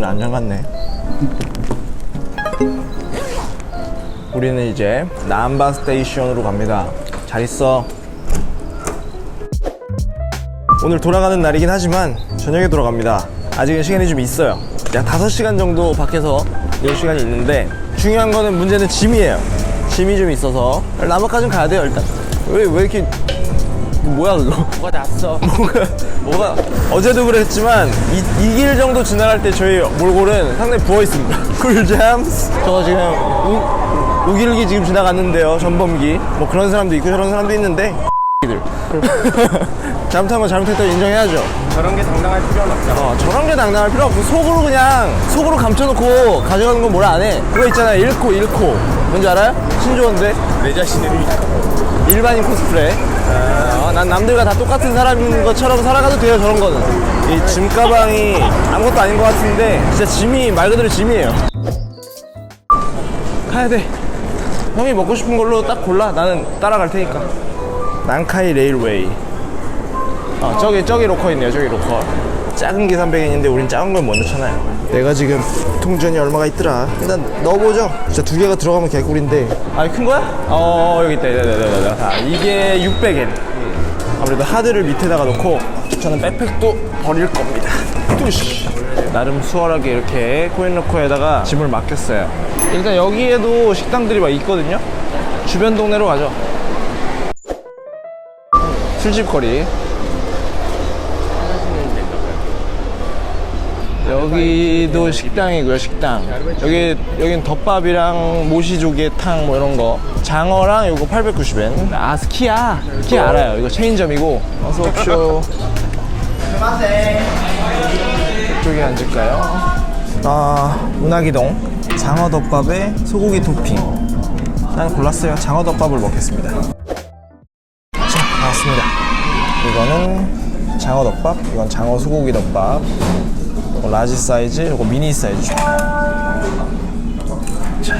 많네. 우리는 이제 남바 스테이션으로 갑니다. 잘 있어. 오늘 돌아가는 날이긴 하지만 저녁에 돌아갑니다. 아직은 시간이 좀 있어요. 약 5시간 정도 밖에서 이런 시간이 있는데 중요한 거는 문제는 짐이에요. 짐이 좀 있어서 남아까지 가야 돼요 일단. 왜, 왜 이렇게 뭐야 그거? 뭐가 났어. 뭐가 뭐가 어제도 그랬지만 이길 정도 지나갈 때 저희 몰골은 상당히 부어 있습니다. 쿨잠스. 저거 지금 우, 우길기 지금 지나갔는데요. 전범기. 뭐 그런 사람도 있고 저런 사람도 있는데 들 잘못하면 잘못했다고 인정해야죠. 저런 게 당당할 필요는 없잖아. 어, 저런 게 당당할 필요 없고 속으로 그냥 속으로 감춰놓고 가져가는 건 뭐라 안 해. 그거 있잖아요. 잃고 잃고. 뭔지 알아요? 신조어인데. 내 자신을 위해. 일반인 코스프레. 어, 난 남들과 다 똑같은 사람인 것처럼 살아가도 돼요, 저런 거는. 이 짐 가방이 아무것도 아닌 것 같은데, 진짜 짐이 말 그대로 짐이에요. 가야 돼. 형이 먹고 싶은 걸로 딱 골라. 나는 따라갈 테니까. 난카이 레일웨이. 아, 저기, 저기 로커 있네요, 저기 로커. 작은 계산백이 있는데 우린 작은 걸 못 넣잖아요. 내가 지금 통전이 얼마가 있더라. 일단 넣어보죠. 진짜 두 개가 들어가면 개꿀인데. 아, 큰 거야? 어, 여기 있다. 네네네네. 자, 이게 600엔. 아무래도 하드를 밑에다가 놓고 저는 백팩도 버릴 겁니다. 뚜시. 나름 수월하게 이렇게 코인로커에다가 짐을 맡겼어요. 일단 여기에도 식당들이 막 있거든요. 주변 동네로 가죠. 술집거리. 여기도 식당이고요, 식당. 여기, 여긴 덮밥이랑 모시조개탕 뭐 이런 거. 장어랑 요거 890엔. 아, 스키야. 스키 알아요. 이거 체인점이고. 어서 오십시오. 이쪽에 앉을까요? 아, 문화기동. 장어 덮밥에 소고기 토핑. 난 골랐어요. 장어 덮밥을 먹겠습니다. 자, 나왔습니다. 이거는 장어 덮밥, 이건 장어 소고기 덮밥. 이거 라지 사이즈, 이거 미니 사이즈. 자.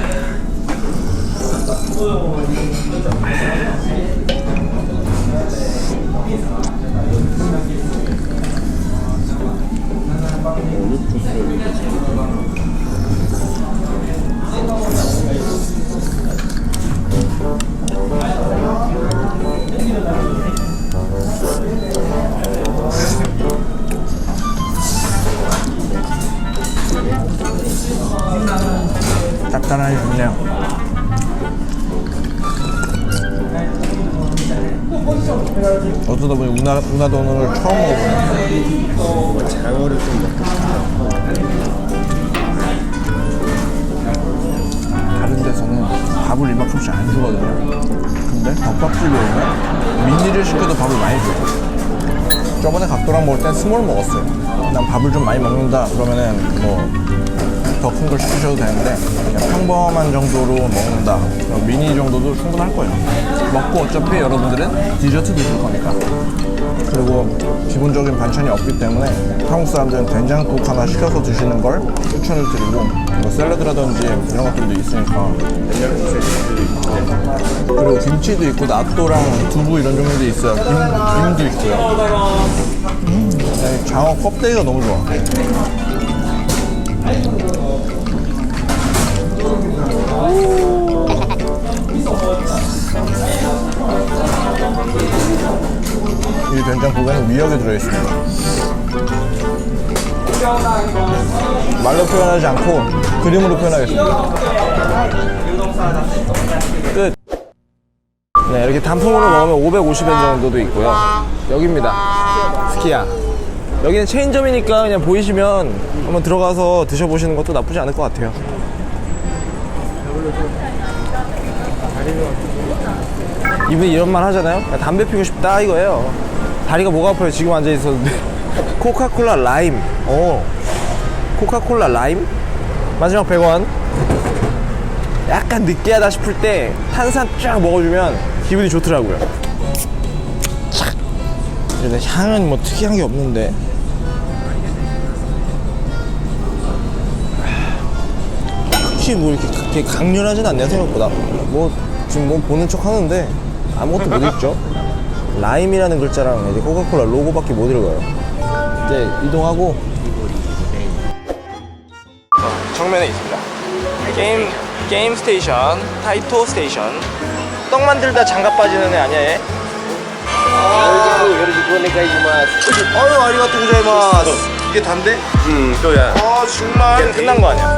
답답하게 좋네요. 어쩌다 보니 우나, 우나돈을 처음 먹어보네. 장어를 좀 먹고 다른 데서는 밥을 이만큼씩 안 주거든요. 근데 덮밥집에 오면 미니를 시켜도 밥을 많이 줘요. 저번에 각도랑 먹을 땐 스몰 먹었어요. 난 밥을 좀 많이 먹는다 그러면은 뭐 더 큰 걸 시키셔도 되는데 그냥 평범한 정도로 먹는다. 그럼 미니 정도도 충분할 거예요. 먹고 어차피 여러분들은 디저트 드실 거니까. 그리고 기본적인 반찬이 없기 때문에 한국 사람들은 된장국 하나 시켜서 드시는 걸 추천을 드리고 뭐 샐러드라든지 이런 것들도 있으니까 그리고 김치도 있고 낫또랑 두부 이런 종류도 있어요 김, 김도 있고요 음, 네, 장어 껍데기가 너무 좋아 미역이 들어있습니다. 말로 표현하지 않고 그림으로 표현하겠습니다. 끝. 네, 이렇게 단품으로 먹으면 550엔 정도도 있고요. 여기입니다. 스키야. 여기는 체인점이니까 그냥 보이시면 한번 들어가서 드셔보시는 것도 나쁘지 않을 것 같아요. 이분이 이런 말 하잖아요. 야, 담배 피우고 싶다 이거예요. 다리가 뭐가 아파요? 지금 앉아 있었는데. 코카콜라 라임. 어. 코카콜라 라임? 마지막 100원. 약간 느끼하다 싶을 때 탄산 쫙 먹어주면 기분이 좋더라고요. 착. 근데 향은 뭐 특이한 게 없는데. 특히 뭐 이렇게 되게 강렬하진 않네요 생각보다. 뭐 지금 뭐 보는 척 하는데 아무것도 못 읽죠. 라임이라는 글자랑 이제 코카콜라 로고밖에 못 읽어요. 이제 이동하고 정면에 있습니다. 게임 게임 스테이션, 타이토 스테이션. 떡 만들다 장갑 빠지는 애 아니야 얘? 아유 아리가토 고자이마스. 이게 단데? 음, 또야. 아 정말 끝난 거 아니야?